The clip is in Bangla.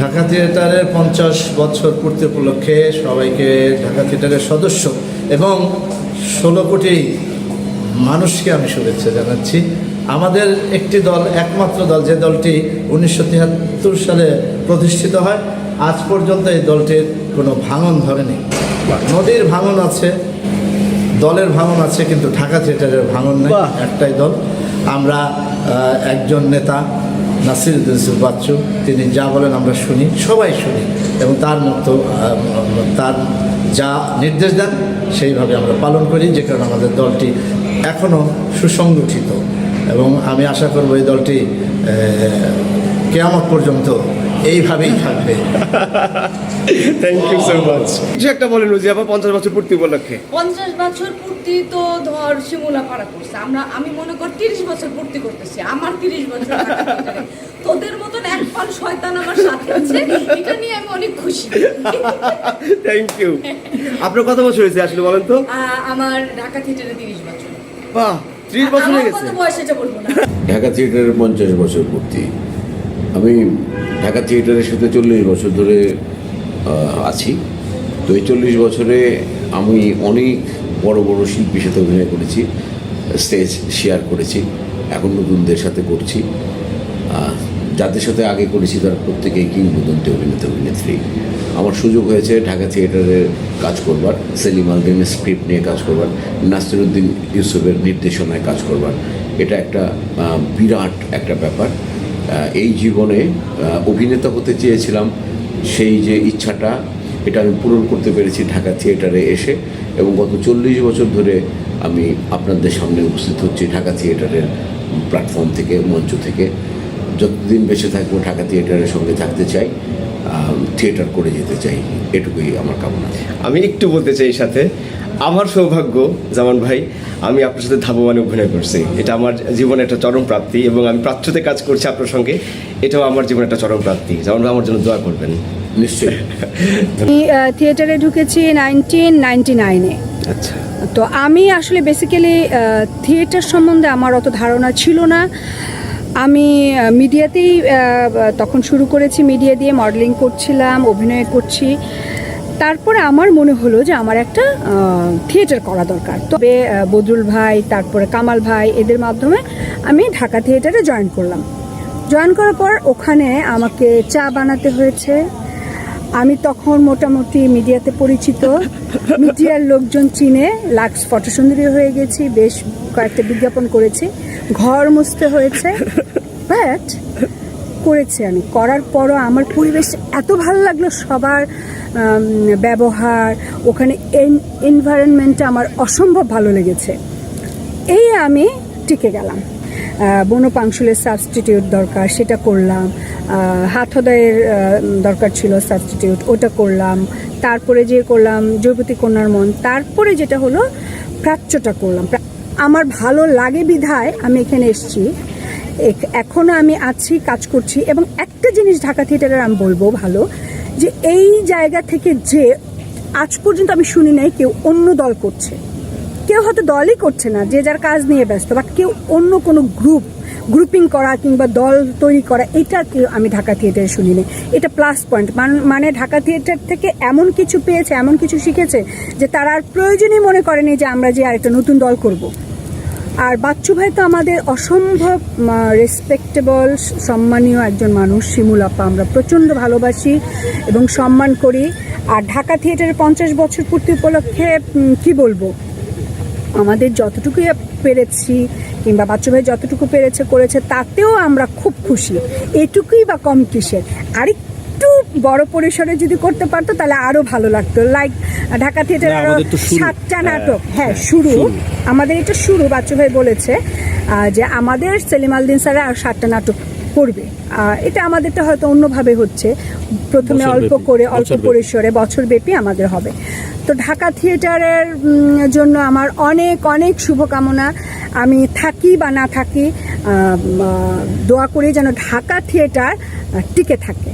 ঢাকা থিয়েটারের পঞ্চাশ বছর পূর্তি উপলক্ষে সবাইকে ঢাকা থিয়েটারের সদস্য এবং ষোলো কোটি মানুষকে আমি শুভেচ্ছা জানাচ্ছি। আমাদের একটি দল একমাত্র দল যে দলটি উনিশশো তিয়াত্তর সালে প্রতিষ্ঠিত হয় আজ পর্যন্ত এই দলটির কোনো ভাঙন ধরেনি। নদীর ভাঙন আছে দলের ভাঙন আছে কিন্তু ঢাকা থিয়েটারের ভাঙন নেই একটাই দল। আমরা একজন নেতা নাসির ইউসুফ বাচ্চু তিনি যা বলেন আমরা শুনি, সবাই শুনি। এবং তার মতো তার যা নির্দেশ দেন, সেইভাবে আমরা পালন করি, যে কারণে আমাদের দলটি এখনও সুসংগঠিত। এবং আমি আশা করব এই দলটি কেয়ামত পর্যন্ত এইভাবেই থাকবে। থ্যাংক ইউ সো মাচ কিছু একটা বলেন রুজি আপা পঞ্চাশ বছর পূর্তি উপলক্ষে। পঞ্চাশ বছর পূর্তি তো ধর শিমুলা পাড়া করছে। আমরা আমি মনে করি তিরিশ বছর পূর্তি করতেছি। আমার তিরিশ বছর তোদের মতন এক পাল শয়তান আমার সাথে আছে এটা নিয়ে আমি অনেক খুশি। থ্যাংক ইউ আপনার কত বছর হয়েছে আসলে বলেন তো? আমার ঢাকা থিয়েটারে তিরিশ বছর। বাহ ত্রিশ বছর হয়ে গেছে। কত বয়স এটা বলব না। ঢাকা থিয়েটারের পঞ্চাশ বছর পূর্তি। আমি ঢাকা থিয়েটারের সাথে চল্লিশ বছর ধরে আছি। তো এই চল্লিশ বছরে আমি অনেক বড় বড় শিল্পীর সাথে অভিনয় করেছি, স্টেজ শেয়ার করেছি, এখন নতুনদের সাথে করছি। যাদের সাথে আগে করেছি তারা প্রত্যেকেই কিংবদন্তি, অভিনেতা, অভিনেত্রী। আমার সুযোগ হয়েছে ঢাকা থিয়েটারে কাজ করবার, সেলিম আলদিনের স্ক্রিপ্ট নিয়ে কাজ করবার, নাসিরুদ্দিন ইউসুফের নির্দেশনায় কাজ করবার। এটা একটা বিরাট একটা ব্যাপার। এই জীবনে অভিনেতা হতে চেয়েছিলাম সেই যে ইচ্ছাটা, এটা আমি পূরণ করতে পেরেছি ঢাকা থিয়েটারে এসে এবং গত চল্লিশ বছর ধরে আমি আপনাদের সামনে উপস্থিত হচ্ছি ঢাকা থিয়েটারের প্ল্যাটফর্ম থেকে, মঞ্চ থেকে। যতদিন বেঁচে থাকব ঢাকা থিয়েটারের সঙ্গে থাকতে চাই থিয়েটার করে যেতে চাই এটুকুই আমার কামনা। আমি একটু বলতে চাই এই সাথে আমার সৌভাগ্য জামান ভাই আমি আপনার সাথে ধাবমানে অভিনয় করছি। এটা আমার জীবনে একটা চরম প্রাপ্তি এবং আমি প্রাচ্যতে কাজ করছি আপনার সঙ্গে এটাও আমার জীবনে একটা চরম প্রাপ্তি। জামান ভাই আমার জন্য দোয়া করবেন। নিশ্চয়ই। থিয়েটারে ঢুকেছি নাইনটিন নাইনটি নাইনে। আচ্ছা। তো আমি আসলে বেসিক্যালি থিয়েটার সম্বন্ধে আমার অত ধারণা ছিল না। আমি মিডিয়াতেই তখন শুরু করেছি মিডিয়া দিয়ে মডেলিং করছিলাম, অভিনয় করছি। তারপরে আমার মনে হলো যে আমার একটা থিয়েটার করা দরকার। তবে বদরুল ভাই, তারপরে কামাল ভাই, এদের মাধ্যমে আমি ঢাকা থিয়েটারে জয়েন করলাম। জয়েন করার পর ওখানে আমাকে চা বানাতে হয়েছে। আমি তখন মোটামুটি মিডিয়াতে পরিচিত। মিডিয়ার লোকজন চিনে লাক্স ফটোসুন্দরী হয়ে গেছি, বেশ কয়েকটা বিজ্ঞাপন করেছি। ঘর মুছতে হয়েছে। বাট করেছি আমি। করার পরও আমার পরিবেশ এত ভালো লাগল সবার ব্যবহার, ওখানে এনভায়রনমেন্টটা আমার অসম্ভব ভালো লেগেছে। এই আমি টিকে গেলাম। বনপাংশুলের সাবস্টিটিউট দরকার, সেটা করলাম। হাতহদায়ের দরকার ছিল সাবস্টিটিউট ওটা করলাম। তারপরে যে করলাম, যুবতী কন্যার মন, তারপরে যেটা হলো প্রাচ্যটা করলাম। আমার ভালো লাগে বিধায় আমি এখানে এসেছি। এখ- এখনও আমি আছি, কাজ করছি এবং একটা জিনিস ঢাকা থিয়েটারের আমি বলব ভালো, যে এই জায়গা থেকে যে আজ পর্যন্ত আমি শুনি নাই কেউ অন্য দল করছে। কেউ হয়তো দলই করছে না, যে যার কাজ নিয়ে ব্যস্ত বাট কেউ অন্য কোনো গ্রুপ গ্রুপিং করা কিংবা দল তৈরি করা, এটা কেউ আমি ঢাকা থিয়েটারে শুনি শুনিনি এটা প্লাস পয়েন্ট মানে ঢাকা থিয়েটার থেকে এমন কিছু পেয়েছে, এমন কিছু শিখেছে, যে তারা আর প্রয়োজনই মনে করেনি যে আমরা যে আরেকটা নতুন দল করব। আর বাচ্চু ভাই তো আমাদের অসম্ভব রেসপেক্টেবল সম্মানীয় একজন মানুষ, শিমুল আপা। আমরা প্রচণ্ড ভালোবাসি এবং সম্মান করি। আর ঢাকা থিয়েটারের পঞ্চাশ বছর পূর্তি উপলক্ষে কি বলব? আমাদের যতটুকু পেরেছি কিংবা বাচ্চু ভাই যতটুকু পেরেছে, করেছে, তাতেও আমরা খুব খুশি। এটুকুই বা কম কিসের? আরেকটু বড় পরিসরে যদি করতে পারতো তাহলে আরও ভালো লাগতো। লাইক ঢাকা থিয়েটার আরও সাতটা নাটক। হ্যাঁ শুরু। আমাদের এটা শুরু বাচ্চু ভাই বলেছে যে আমাদের সেলিম আলদিন স্যার আর সাতটা নাটক করবে। এটা আমাদেরটা হয়তো অন্যভাবে হচ্ছে। প্রথমে অল্প করে অল্প পরিসরে বছর ব্যাপী আমাদের হবে। তো ঢাকা থিয়েটারের জন্য আমার অনেক অনেক শুভকামনা। আমি থাকি বা না থাকি দোয়া করি যেন ঢাকা থিয়েটার টিকে থাকে।